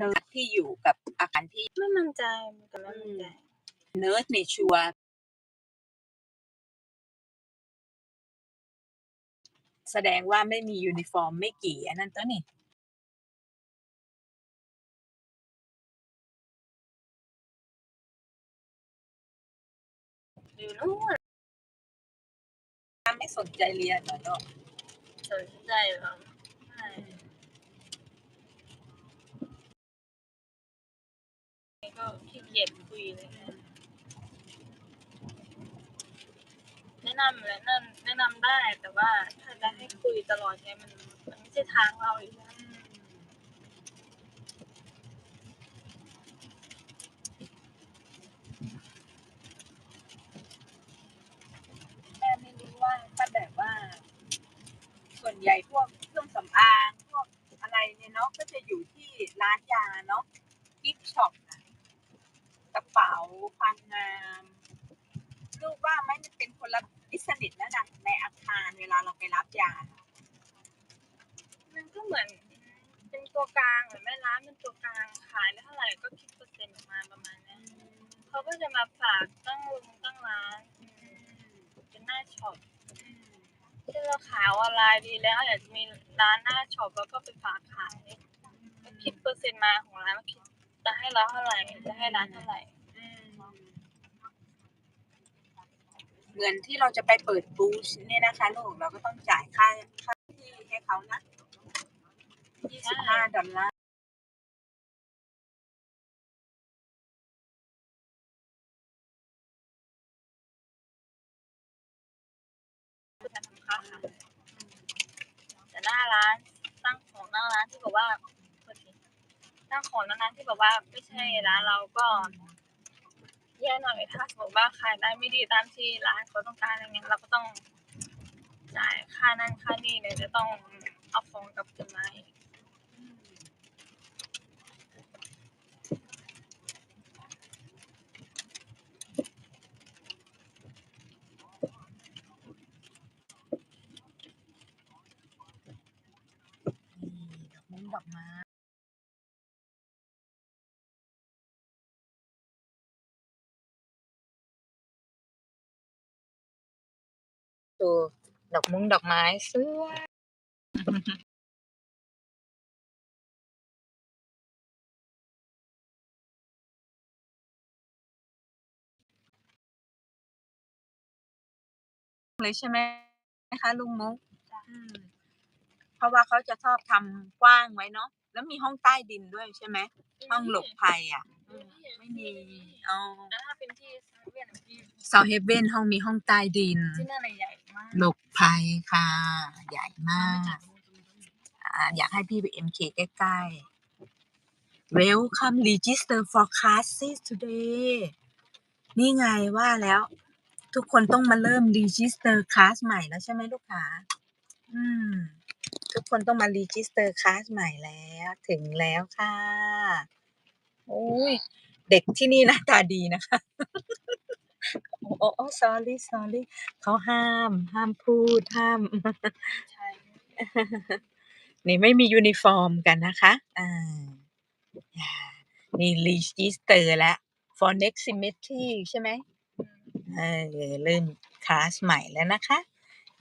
เนิร์ดที่อยู่กับอาคารที่ไม่มั่นใจเหมือนกันไม่มั่นใจเนิร์ดในชัวร์แสดงว่าไม่มียูนิฟอร์มไม่กี่อันนั้นตัวนี่อยู่นู่นไม่สนใจเรียนเหรอเนาะสนใจเหรอไม่ ก็ขี้เกียจคุยเลยแนะนำแนะนำแนะนำได้แต่ว่าถ้าจะให้คุยตลอดเนี่ยมันมันไม่ใช่ทางเราอีกแล้วแม่ไม่รู้ว่าถ้าแบบว่า ส่วนใหญ่พวกเครื่องสำอางพวกอะไรเนี่ยเนาะก็จะอยู่ที่ร้านยาเนาะกิฟช็อป เป๋าความงามรูปว่าไม่เป็นคนละบิสเนสแล้วนะในอาคารเวลาเราไปรับยา มันก็เหมือน เป็นตัวกลางเหมือนแม่ร้านเป็นตัวกลางขายได้เท่าไหร่ก็คิดเปอร์เซ็นต์ออกมาประมาณนี้ยเขาก็จะมาฝากตั้งลงตั้งร้านเป็นหน้าช็อปที่เราขายออนไลน์ดีแล้วอยากจะมีร้านหน้าช็อปแล้วก็ไปฝากขายคิดเปอร์เซ็นต์มาของร้านว่าคิดจะให้เราเท่าไหร่จะให้ร้านเท่าไหร่ เงินที่เราจะไปเปิดบูธเนี่ยนะคะลูกเราก็ต้องจ่ายค่าค่าที่ให้เขานะยี่สิบห้าดอลลาร์แต่หน้าร้านตั้งของหน้าร้านที่บอกว่าตั้งของหน้าร้านที่บอกว่าไม่ใช่ร้านเราก็ แย่หน่อยถ้าสมมติว่าขายได้ไม่ดีตามที่ร้านเขาต้องการอะไรเงี้ยเราก็ต้องจ่ายค่านั่นค่านี่เนี่ยจะต้องเอาของกลับคืนมาอีกนี่ดอกมุ้งดอกไม้ ดูดอกมุ้งดอกไม้สวยเลยใช่ไหมคะลุงมุกอืมเพราะว่าเขาจะชอบทำกว้างไว้เนาะแล้วมีห้องใต้ดินด้วยใช่ไหมห้องหลบภัยอะอืมไม่มีอ๋อแล้วถ้าเป็นที่เซเว่นที่เซาเฮเว่นห้องมีห้องใต้ดินที่นั่นน่ะใหญ่มาก หลบภัยค่ะ ใหญ่มากอ่าอยากให้พี่ไป MK ใกล้ๆ Welcome register for classes today นี่ไงว่าแล้ว ทุกคนต้องมาเริ่ม register class ใหม่แล้วใช่ไหมลูกค้าอืม ทุกคนต้องมา register class ใหม่แล้ว ถึงแล้วค่ะ โอ้ย เด็กที่นี่หน้าตาดีนะคะ โอ้โอ้ sorry sorry เขาห้าม ห้ามพูด ห้าม ใช่ นี่ไม่มียูนิฟอร์มกันนะคะ อ่า นี่รีจิสเตอร์แล้ว for next semester ใช่ไหมเออเริ่มคลาสใหม่แล้วนะคะ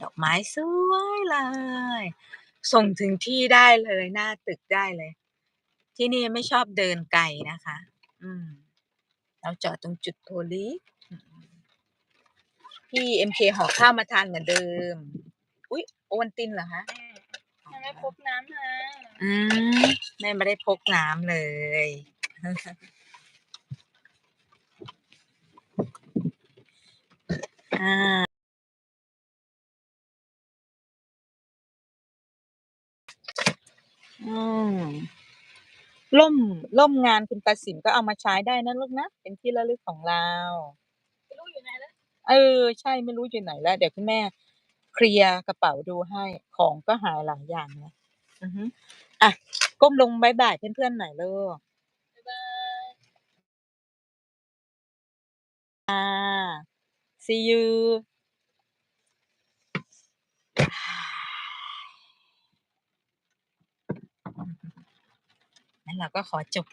ดอกไม้สวยเลย ส่งถึงที่ได้เลย หน้าตึกได้เลย ที่นี่ไม่ชอบเดินไกลนะคะ อืมเราจอดตรงจุดโพลีอืม พี่เอ็มเคห่อข้าวมาทานเหมือนเดิม อุ๊ยโอวันตินเหรอคะยังไม่พบน้ำมาอืมแม่ไม่ได้พกน้ำเลย อ่าอืมล่มล่มงานคุณตาสินก็เอามาใช้ได้นะลูกนะ เป็นที่ระลึกของเรา เออ ใช่ไม่รู้อยู่ไหนแล้ว เดี๋ยวคุณแม่เคลียร์กระเป๋าดูให้ ของก็หายหลายอย่างนะอือฮึอะ ก้มลงบายบายเพื่อนๆหน่อยลูกบายบายอ่า see you นั่นเราก็ขอจบ